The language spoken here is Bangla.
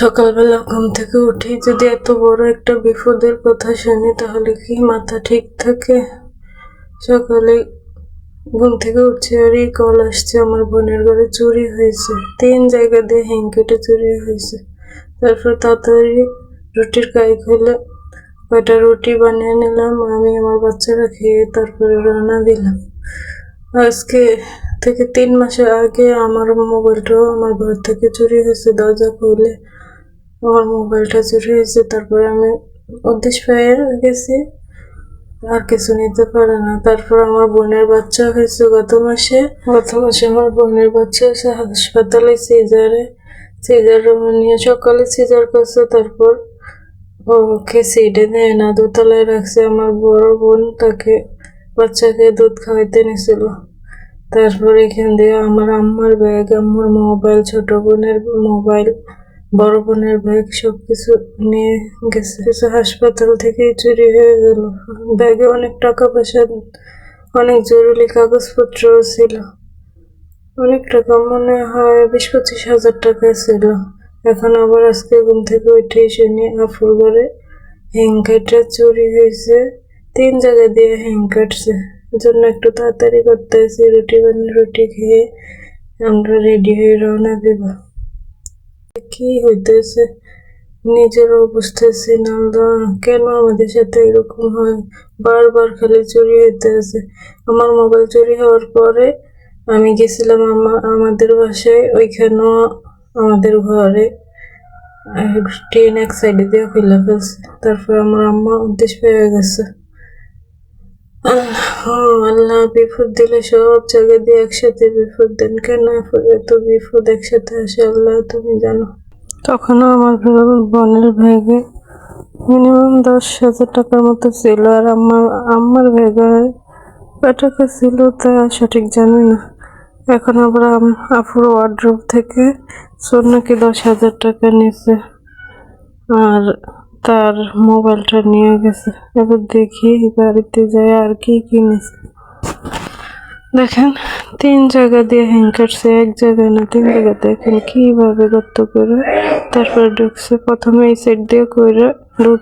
সকালবেলা ঘুম থেকে উঠে যদি এত বড় একটা বিপদের কথা শুনি, তাহলে কি মাথা ঠিক থাকে? সকালে ঘুম থেকে উঠছে আর এই কল আসছে, আমার বোনের ঘরে চুরি হয়েছে। তিন জায়গা দিয়ে হিং কেটে চুরি হয়েছে। তারপর তাড়াতাড়ি রুটির কাই খুলে কয়টা রুটি বানিয়ে নিলাম, আমি আমার বাচ্চারা খেয়ে তারপরে রান্না দিলাম। আজকে থেকে তিন মাসের আগে আমার মোবাইলটাও আমার ঘর থেকে চুরি হয়েছে, দরজা খুলে আমার মোবাইলটা চুরি হয়েছে তারপরে আমি উদ্দেশ্য পেয়ে গেছি। আর কিছু নিতে পারে না। তারপর আমার বোনের বাচ্চা হয়েছে গত মাসে। গত মাসে আমার বোনের বাচ্চা হয়েছে হাসপাতালে সিজারে। সিজার রুমে নিয়ে সকালে সিজার করছে তারপর ওকে সিটে দেয় না দোতলায় রাখছে। আমার বড় বোন তাকে বাচ্চাকে দুধ খাওয়াইতে নিছিল। তারপর এখান দিয়ে আমার আম্মার ব্যাগ আম্মার মোবাইল ছোট বোনের মোবাইল বড় বোনের ব্যাগ সবকিছু নিয়ে গেছে। কিছু হাসপাতাল থেকে চুরি হয়ে গেল। ব্যাগে অনেক টাকা পয়সা, অনেক জরুরি কাগজপত্র ছিল। অনেক টাকা, মনে হয় বিশ পঁচিশ হাজার টাকা ছিল। এখন আবার আজকে ঘুম থেকে উঠে শুনি আফুর করে হিং কেটে চুরি হয়েছে। তিন জায়গা দিয়ে হিং কাটছে। জন্য একটু তাড়াতাড়ি করতে হয়েছে রুটি বানিয়ে রুটি খেয়ে আমরা রেডি হয়ে রওনা দেব। কি হইতেছে? নিজের অবস্থা নালদা কেন আমাদের সাথে এরকম হয়? বারবার খালি চুরি হইতেছে। আমার মোবাইল চুরি হওয়ার পরে আমি গেছিলাম আমা- আমাদের বাসায়, ওইখানেও আমাদের ঘরে ট্রেন এক সাইডে দিয়ে খুলে ফেলছে। তারপর আমার আম্মা উদ্দেশ্য পেয়ে গেছে। আল্লাহ বিপদ দিলে সব জায়গা দিয়ে একসাথে বিপদ দেন। কেন এত বিপদ একসাথে আসে, আল্লাহ তুমি জানো। তখনও আমার বোনের ব্যাগে মিনিমাম দশ হাজার টাকার মতো ছিল, আর আমার আম্মার ব্যাগে কয় ছিল তা সঠিক জানি না। এখন আবার আফুর ওয়ার্ড্রোব থেকে সোর নাকি দশ হাজার টাকা নিছে আর তার মোবাইলটা নিয়ে গেছে। এবার দেখি বাড়িতে যায় আর কি কিনেছে। দেখেন, তিন জায়গা দিয়ে হ্যাং কাটছে এক জায়গায় না, তিন জায়গা দেখেন কীভাবে গর্ত করে তারপরে ঢুকছে। প্রথমে এই সাইড দিয়ে করে ঢুক